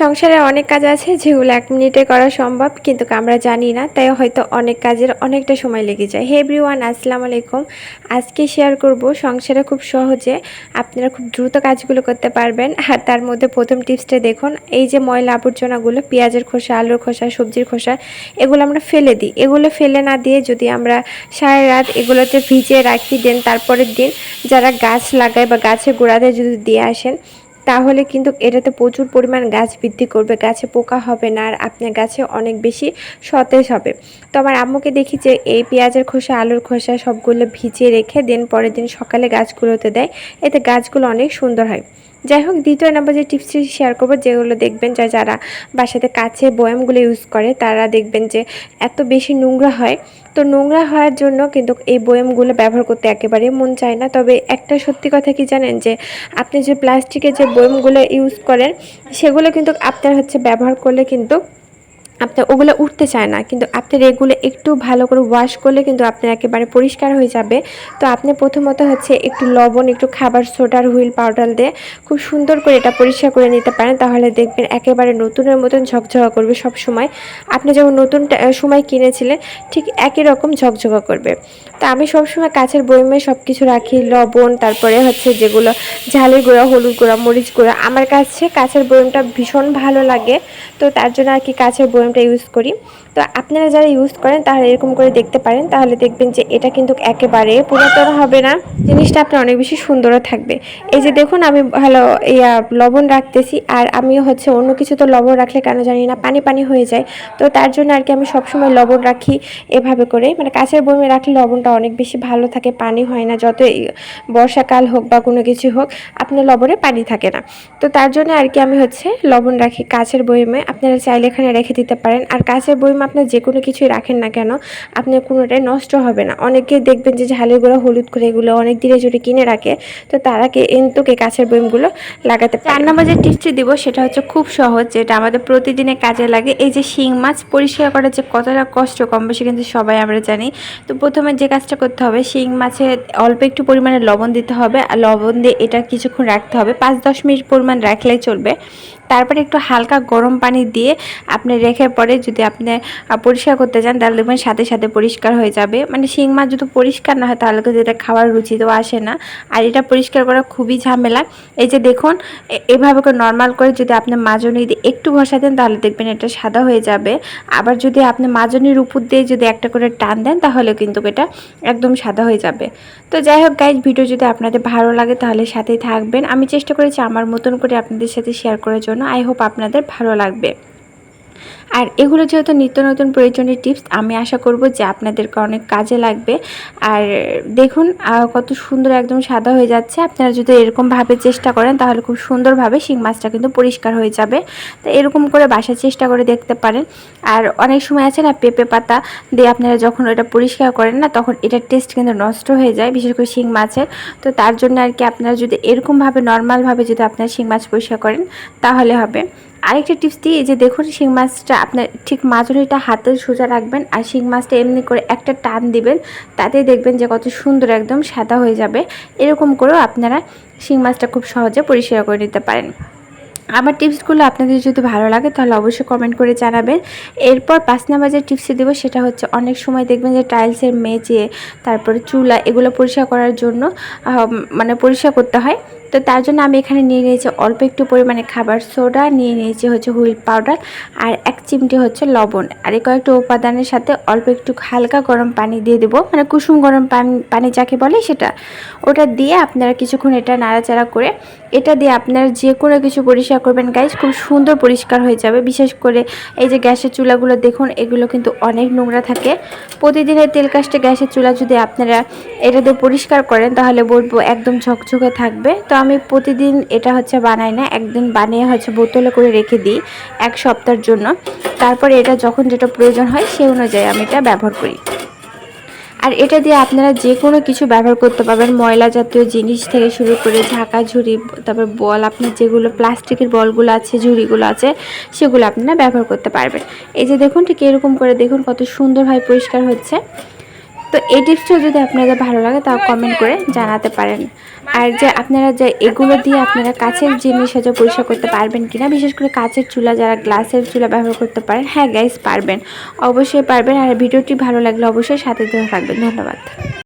সংসারে অনেক কাজ আছে, যেগুলো এক মিনিটে করা সম্ভব, কিন্তু আমরা জানি না, তাই হয়তো অনেক কাজের অনেকটা সময় লেগে যায়। হে এভরিওয়ান আসসালামু আলাইকুম। আজকে শেয়ার করব সংসারে খুব সহজে আপনারা খুব দ্রুত কাজগুলো করতে পারবেন। আর তার মধ্যে প্রথম টিপসটা দেখুন। এই যে ময়লা আবর্জনাগুলো, পেঁয়াজের খোসা, আলুর খোসা, সবজির খোসা, এগুলো আমরা ফেলে দিই। এগুলো ফেলে না দিয়ে যদি আমরা সারা রাত এগুলোতে ভিজিয়ে রাখি, দেন তারপরের দিন যারা গাছ লাগায় বা গাছের গোড়াতে যদি দিয়ে আসেন তাহলে কিন্তু এটাতে প্রচুর পরিমাণ গাছ বৃদ্ধি করবে, গাছে পোকা হবে না, আর আপনার গাছে অনেক বেশি সতেজ হবে। তো আমার আম্মুকে দেখি যে এই পেঁয়াজের খোসা, আলুর খোসা সবগুলো ভিজিয়ে রেখে দিন, পরের দিন সকালে গাছগুলোতে দেয়। এতে গাছগুলো অনেক সুন্দর হয়। যাই হোক, দ্বিতীয় নাম্বার যে টিপসটি শেয়ার করব, যেগুলো দেখবেন যে যারা বাসাতে কাছে বয়ামগুলো ইউজ করে, তারা দেখবেন যে এত বেশি নোংরা হয়। তো নোংরা হওয়ার জন্য কিন্তু এই বয়ামগুলো ব্যবহার করতে একেবারে মন চায় না। তবে একটা সত্যি কথা কি জানেন যে, আপনি যে প্লাস্টিকের যে বয়ামগুলো ইউজ করেন, সেগুলো কিন্তু আপনার হচ্ছে ব্যবহার করলে কিন্তু আপনার ওগুলো উঠতে চায় না, কিন্তু আপনার এগুলো একটু ভালো করে ওয়াশ করলে কিন্তু আপনার একেবারে পরিষ্কার হয়ে যাবে। তো আপনি প্রথমত হচ্ছে একটু লবণ, একটু খাবার সোডার হুইল পাউডার দিয়ে খুব সুন্দর করে এটা পরিষ্কার করে নিতে পারেন, তাহলে দেখবেন একেবারে নতুনের মতন ঝকঝকা করবে সব সময় আপনি যখন নতুন সময় কিনেছিলেন, ঠিক একই রকম ঝকঝকা করবে। তো আমি সবসময় কাছের বইমে সব কিছু রাখি, লবণ, তারপরে হচ্ছে যেগুলো ঝালের গুঁড়া, হলুদ গুঁড়া, মরিচ গুঁড়া। আমার কাছে কাছের বইমটা ভীষণ ভালো লাগে, তো তার জন্য আর কি কাছের বইমটা ইউজ করি। তো আপনারা যারা ইউজ করেন তাহলে এরকম করে দেখতে পারেন। তাহলে দেখবেন যে এটা কিন্তু একেবারে পুরাতন হবে না। জিনিসটা আপনার অনেক বেশি সুন্দরও থাকবে। এই যে দেখুন, আমি ভালো ইয়া লবণ রাখতেছি। আর আমি হচ্ছে অন্য কিছু তো লবণ রাখলে কেন জানি না, পানি পানি হয়ে যায়। তো তার জন্য আর কি আমি সবসময় লবণ রাখি এভাবে করে। মানে কাছের বইমে রাখলে লবণটা অনেক বেশি ভালো থাকে, পানি হয় না। যত বর্ষাকাল হোক বা কোনো কিছু হোক, আপনার লবণে পানি থাকে না। তো তার জন্য আর কি আমি হচ্ছে লবণ রাখি কাছের বইমে। আপনারা চাইলে এখানে রেখে দিতে পারেন। আর কাছের বইমে আপনার যে কোনো কিছুই রাখেন না কেন আপনার কোনোটাই নষ্ট হবে না। অনেকে দেখবেন যে ঝালের হলুদ করে এগুলো অনেক দিনে যদি কিনে রাখে। তো তারা কে এনতুকে কাছের বইমগুলো লাগাতে চার নম্বর যে টিপসটি দিব, সেটা হচ্ছে খুব সহজ, যেটা আমাদের প্রতিদিনে কাজে লাগে। এই যে শিং মাছ পরিষ্কার করার যে কতটা কষ্ট, কম বেশি কিন্তু সবাই আমরা জানি। তো প্রথমে যে কাজটা করতে হবে, শিং মাছে অল্প একটু পরিমাণে লবণ দিতে হবে। আর লবণ দিয়ে এটা কিছুক্ষণ রাখতে হবে। পাঁচ দশ মিনিট পরিমাণ রাখলেই চলবে। তারপরে একটু হালকা গরম পানি দিয়ে আপনি রেখে পরে যদি আপনি পরিষ্কার করতে চান, তাহলে দেখবেন সাথে সাথে পরিষ্কার হয়ে যাবে। মানে শিং মাছ যদি পরিষ্কার না হয়, তাহলে কিন্তু এটা খাওয়ার রুচি তো আসে না। আর এটা পরিষ্কার করা খুবই ঝামেলা। এই যে দেখুন এভাবে করে নর্মাল করে যদি আপনি মাজনি দিয়ে একটু ঘষা দেন, তাহলে দেখবেন এটা সাদা হয়ে যাবে। আবার যদি আপনি মাজনির উপর দিয়ে যদি একটা করে টান দেন, তাহলে কিন্তু এটা একদম সাদা হয়ে যাবে। তো যাই হোক গাইজ ভিডিও যদি আপনাদের ভালো লাগে, তাহলে সাথেই থাকবেন। আমি চেষ্টা করেছি আমার মতন করে আপনাদের সাথে শেয়ার করার জন্য। আই হোপ আপনাদের ভালো লাগবে। আর এগুলো যেহেতু নিত্য নতুন প্রয়োজনীয় টিপস, আমি আশা করব যে আপনাদেরকে অনেক কাজে লাগবে। আর দেখুন কত সুন্দর একদম সাদা হয়ে যাচ্ছে। আপনারা যদি এরকমভাবে চেষ্টা করেন, তাহলে খুব সুন্দরভাবে শিং মাছটা কিন্তু পরিষ্কার হয়ে যাবে। তো এরকম করে বাসার চেষ্টা করে দেখতে পারেন। আর অনেক সময় আছে না, পেঁপে পাতা দিয়ে আপনারা যখন ওটা পরিষ্কার করেন না, তখন এটার টেস্ট কিন্তু নষ্ট হয়ে যায়, বিশেষ করে শিং মাছের। তো তার জন্য আর কি আপনারা যদি এরকমভাবে, নর্মালভাবে যদি আপনারা শিং মাছ পরিষ্কার করেন, তাহলে হবে। আরেকটা টিপস দিই যে দেখুন, শিং মাছটা আপনার ঠিক মাজনিটা হাতে সোজা রাখবেন আর শিং মাছটা এমনি করে একটা টান দিবেন তাতে দেখবেন যে কত সুন্দর একদম সাদা হয়ে যাবে। এরকম করেও আপনারা শিং মাছটা খুব সহজে পরিষ্কার করে নিতে পারেন। আমার টিপসগুলো আপনাদের যদি ভালো লাগে তাহলে অবশ্যই কমেন্ট করে জানাবেন। এরপর পাঁচ নাম্বার যে টিপসে দেবো সেটা হচ্ছে অনেক সময় দেখবেন যে টাইলসের মেজে তারপরে চুলা এগুলো পরিষ্কার করার জন্য মানে পরিষ্কার করতে হয়। তো তার জন্য আমি এখানে নিয়ে নিয়েছি অল্প একটু পরিমাণে খাবার সোডা, নিয়ে নিয়েছি হচ্ছে হুইল পাউডার আর এক চিমটি হচ্ছে লবণ। আর এই কয়েকটা উপাদানের সাথে অল্প একটু হালকা গরম পানি দিয়ে দেবো মানে কুসুম গরম পানি পানি যাকে বলে সেটা। ওটা দিয়ে আপনারা কিছুক্ষণ এটা নাড়াচাড়া করে, এটা দিয়ে আপনারা যে কোনো কিছু পরিষ্কার করবেন। গাইজ খুব সুন্দর পরিষ্কার হয়ে যাবে। বিশেষ করে এই যে গ্যাসের চুলাগুলো দেখুন, এগুলো কিন্তু অনেক নোংরা থাকে। প্রতিদিনের তেল কাজটা গ্যাসের চুলা যদি আপনারা এটা দিয়ে পরিষ্কার করেন, তাহলে বলব একদম ঝকঝকে থাকবে। তো আমি প্রতিদিন এটা হচ্ছে বানাই না, একদিন বানিয়ে হচ্ছে বোতলে করে রেখে দিই এক সপ্তাহের জন্য। তারপরে এটা যখন যেটা প্রয়োজন হয় সে অনুযায়ী আমি এটা ব্যবহার করি। আর এটা দিয়ে আপনারা যে কোনো কিছু ব্যবহার করতে পারবেন, ময়লা জাতীয় জিনিস থেকে শুরু করে ঝাঁকা ঝুড়ি, তারপর বল, আপনার যেগুলো প্লাস্টিকের বলগুলো আছে, ঝুড়িগুলো আছে, সেগুলো আপনারা ব্যবহার করতে পারবেন। এই যে দেখুন, ঠিক এরকম করে দেখুন কত সুন্দরভাবে পরিষ্কার হচ্ছে। তো এই টিপসটা যদি আপনাদের ভালো লাগে তাও কমেন্ট করে জানাতে পারেন। আর যে আপনারা যে এগুলো দিয়ে আপনারা কাছের জিনিস হয়তো পরিষ্কার করতে পারবেন কিনা, বিশেষ করে কাচের চুলা যারা গ্লাসের চুলা ব্যবহার করতে পারেন হ্যাঁ গাইস পারবেন। অবশ্যই পারবেন। আর ভিডিওটি ভালো লাগলে অবশ্যই সাথে থাকবেন। ধন্যবাদ।